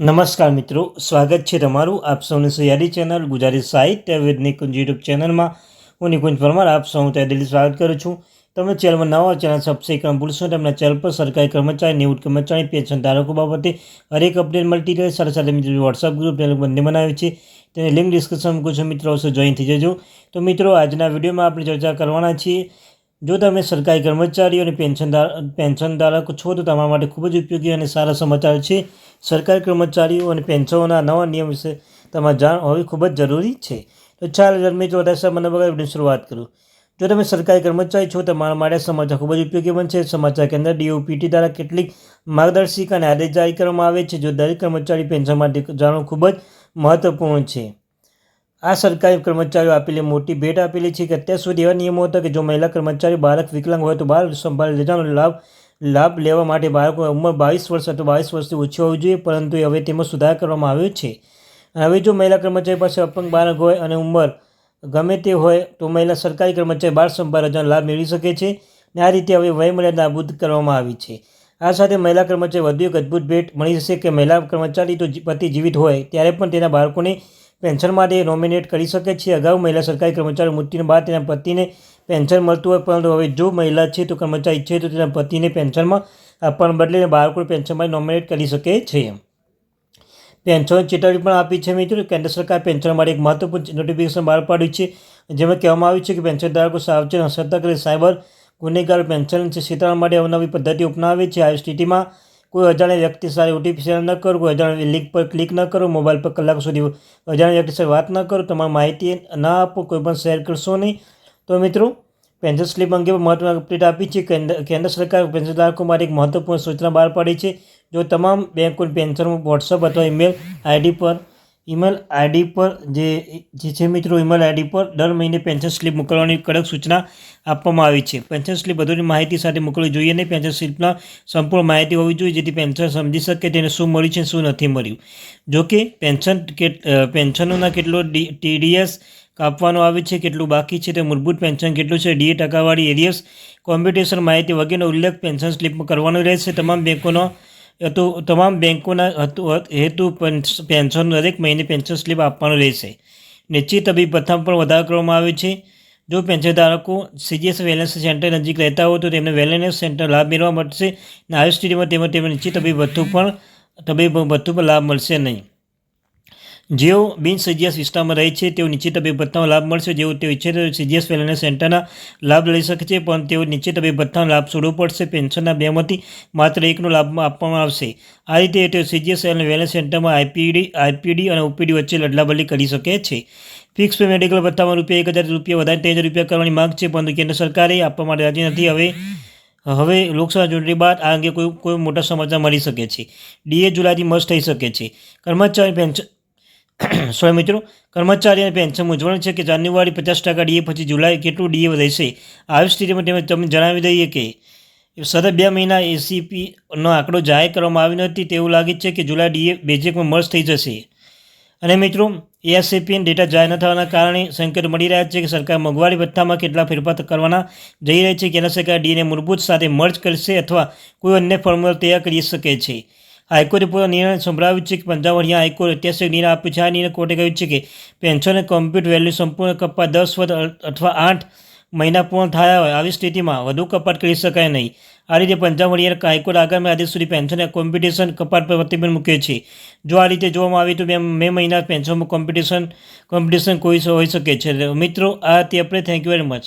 નમસ્કાર મિત્રો, સ્વાગત છે તમારું આપ સૌની સહયારી ચેનલ ગુજરાતી સાહિત્ય વિદ નિકુંજ યુટ્યુબ ચેનલમાં. હું નિકુંજ પરમાર, આપ સૌનું ત્યાં દિલ્હી સ્વાગત કરું છું. તમે ચેનલમાં નવા ચેનલ સબસ્ક્રાઈબ કરવા ભૂલશો. તેમના ચેનલ પર સરકારી કર્મચારી, નિવૃત્ત કર્મચારી, પેન્શન ધારકો બાબતે હરેક અપડેટ મળતી રહે. સાથે સાથે મિત્રો વોટ્સઅપ ગ્રુપ તેને બંને બનાવ્યું છે. તેની લિંક ડિસ્કશન મૂકું છું. મિત્રો જોઈન થઈ જજો. તો મિત્રો, આજના વિડીયોમાં આપણે ચર્ચા કરવાના છીએ જો તમે સરકારી કર્મચારીઓ અને પેન્શનદાર પેન્શન ધારકો છો, તો તમારા માટે ખૂબ જ ઉપયોગી અને સારા સમાચાર છે. સરકારી કર્મચારીઓ અને પેન્શનોના નવા નિયમ વિશે તમારે જાણ હોવી ખૂબ જ જરૂરી છે. તો ચાલ વધારે સમય મને વગર શરૂઆત કરું. જો તમે સરકારી કર્મચારી છો તમારા માટે સમાચાર ખૂબ જ ઉપયોગી બનશે સમાચાર કેન્દ્ર ડીઓપીટી દ્વારા કેટલીક માર્ગદર્શિકા અને આદેશ જારી કરવામાં આવે છે, જો દરેક કર્મચારી પેન્શન માટે જાણવું ખૂબ જ મહત્વપૂર્ણ છે. આ સરકારી કર્મચારીઓ આપેલી મોટી ભેટ આપેલી છે કે અત્યાર સુધી એવા નિયમો હતા કે જો મહિલા કર્મચારી, બાળક વિકલાંગ હોય તો બાળ સંભાળ રજાનો લાભ લાભ લેવા માટે બાળકો ઉંમર બાવીસ વર્ષ અથવા બાવીસ વર્ષથી ઓછી હોવી જોઈએ, પરંતુ હવે તેમાં સુધાર કરવામાં આવ્યો છે. હવે જો મહિલા કર્મચારી પાસે અપંગ બાળક હોય અને ઉંમર ગમે તે હોય, તો મહિલા સરકારી કર્મચારી બાળ સંભાળ રજાનો લાભ મેળવી શકે છે અને આ રીતે હવે વયમર્યાદા નાબૂદ કરવામાં આવી છે. આ સાથે મહિલા કર્મચારી વધુ એક અદ્ભુત ભેટ મળી જશે કે મહિલા કર્મચારી તો પતિ જીવિત હોય, ત્યારે પણ તેના બાળકોને પેન્શન માટે નોમિનેટ કરી શકે છે. અગાઉ મહિલા સરકારી કર્મચારી મૃત્યુને બાદ તેના પતિને પેન્શન મળતું હોય, પરંતુ હવે જો મહિલા છે તો કર્મચારી છે તો તેના પતિને પેન્શનમાં આપવાને બદલે બાળકોને પેન્શન માટે નોમિનેટ કરી શકે છે. પેન્શન ચેતવણી પણ આપી છે મિત્રો. કેન્દ્ર સરકાર પેન્શન માટે એક મહત્વપૂર્ણ નોટિફિકેશન બહાર પાડ્યું છે, જેમાં કહેવામાં આવ્યું છે કે પેન્શન ધારકો સાવચેત અને સતર્ક રહી. સાયબર ગુનેગાર પેન્શન ક્ષેત્ર માટે અવનવી પદ્ધતિ અપનાવે છે. આ સ્થિતિમાં કોઈ અજાણ્યા વ્યક્તિ સાથે ઓટીપી શેર ન કરો, કોઈ અજાણ્યા લિંક પર ક્લિક ન કરો મોબાઈલ પર કલાક સુધી અજાણ્યા વ્યક્તિ સાથે વાત ન કરો, તમારી માહિતી ના આપો, કોઈ પણ શેર કરશો નહીં. તો મિત્રો પેન્શન સ્લીપ અંગે પણ મહત્વની અપડેટ આપી છે. કેન્દ્ર સરકાર પેન્શનધારકો માટે એક મહત્વપૂર્ણ સૂચના બહાર પાડી છે. જો તમામ બેંકોની પેન્શન વોટ્સઅપ અથવા ઈમેલ આઈડી પર ઈમેલ આઈડી પર જે જે છે મિત્રો, ઈમેલ આઈડી પર દર મહિને પેન્શન સ્લીપ મોકલવાની કડક સૂચના આપવામાં આવી છે. પેન્શન સ્લીપ બધુની માહિતી સાથે મોકલવી જોઈએ અને પેન્શન સ્લિપના સંપૂર્ણ માહિતી હોવી જોઈએ, જેથી પેન્શન સમજી શકે તેને શું મળ્યું છે, શું નથી મળ્યું. જોકે પેન્શન પેન્શનોના કેટલો ટીડીએસ કાપવાનો આવે છે, કેટલું બાકી છે, તે મૂળભૂત પેન્શન કેટલું છે ડીએ ટકાવાળી એરિયસ કોમ્પિટિશન માહિતી વગેરેનો ઉલ્લેખ પેન્શન સ્લિપમાં કરવાનો રહેશે. તમામ બેંકોનો હેતુ તમામ બેંકોના હેતુ પેન્શન દરેક મહિને પેન્શન સ્લીપ આપવાનું રહેશે. નિશ્ચિત તબીબ પ્રથમ પણ વધારો કરવામાં આવે છે. જો પેન્શન ધારકો સીજીએસ વેલેન્સ સેન્ટર નજીક રહેતા હોય તો તેમને વેલેન્સ સેન્ટર લાભ મેળવવા મળશે. અને આવી સ્થિતિમાં તેમાં તેમને નિશ્ચિત તબીબ ભથ્થું પણ, તબીબ ભથ્થું પર લાભ મળશે નહીં. જેઓ બિન સીજીએસ વિસ્તારમાં રહે છે, તેઓ નિશ્ચિત તબે ભથ્થાનો લાભ મળશે. જેઓ તેઓ ઈચ્છે તો સીજીએસ વેલનેસ સેન્ટરના લાભ લઈ શકે છે, પણ તેઓ નિશ્ચિત તબે ભથ્થાનો લાભ છોડવો પડશે. પેન્શનના બેમાંથી માત્ર એકનો લાભ આપવામાં આવશે. આ રીતે તેઓ સીજીએસ અને વેલનેસ સેન્ટરમાં આઈપીડી આઈપીડી અને ઓપીડી વચ્ચે લડલાબલી કરી શકે છે. ફિક્સ પે મેડિકલ ભથ્થામાં રૂપિયા એક હજાર રૂપિયા વધારે, ત્રણ હજાર રૂપિયા કરવાની માંગ છે, પરંતુ કેન્દ્ર સરકારે આપવા માટે રાજી નથી. હવે હવે લોકસભા ચૂંટણી બાદ આ અંગે કોઈ કોઈ મોટા સમાચાર મળી શકે છે. ડીએ જુલાઈથી મસ્ત થઈ શકે છે. કર્મચારી પેન્શન સોરી મિત્રો, કર્મચારી અને પેન્શન મૂંઝવણ છે કે જાન્યુઆરી પચાસ ટકા ડીએ પછી જુલાઈ કેટલું ડીએ રહેશે? આવી સ્થિતિમાં તેમજ તમને જણાવી દઈએ કે સતત બે મહિના એસીપીનો આંકડો જાહેર કરવામાં આવ્યો નથી તેવું લાગે છે કે જુલાઈ ડીએ બેઝિકમાં મર્જ થઈ જશે. અને મિત્રો એએસએપીએન ડેટા જાહેર ન થવાના કારણે સંકેત મળી રહ્યા છે કે સરકાર મોંઘવારી ભથ્થામાં કેટલા ફેરફાર કરવાના જઈ રહી છે કેન્દ્ર સરકાર ડીને મૂળભૂત સાથે મર્જ કરશે અથવા કોઈ અન્ય ફોર્મ્યુલા તૈયાર કરી શકે છે. હાઈકોર્ટે પૂરો નિર્ણય સંભળાવ્યું છે કે પંજાબ હરિયાણા હાઈકોર્ટ ઐતિહાસિક નિર્ણય આપ્યો છે. આ નિર્ણય કોર્ટે કહ્યું છે કે પેન્શન કોમ્પ્યુટ વેલ્યુ સંપૂર્ણ કપાત દસ વર્ષ અથવા આઠ મહિના પૂર્ણ થયા હોય આવી સ્થિતિમાં વધુ કપાત કરી શકાય નહીં. આ રીતે પંજાબ હરિયાણા હાઈકોર્ટ આગામી આદેશ સુધી પેન્શન કોમ્પિટિશન કપાત પર પ્રતિબંધ મૂક્યો છે. જો આ રીતે જોવામાં આવે તો બે, મે મહિના પેન્શનમાં કોમ્પિટિશન કોમ્પિટિશન કોઈ હોઈ શકે છે. મિત્રો, આ તે આપણે. Thank you very much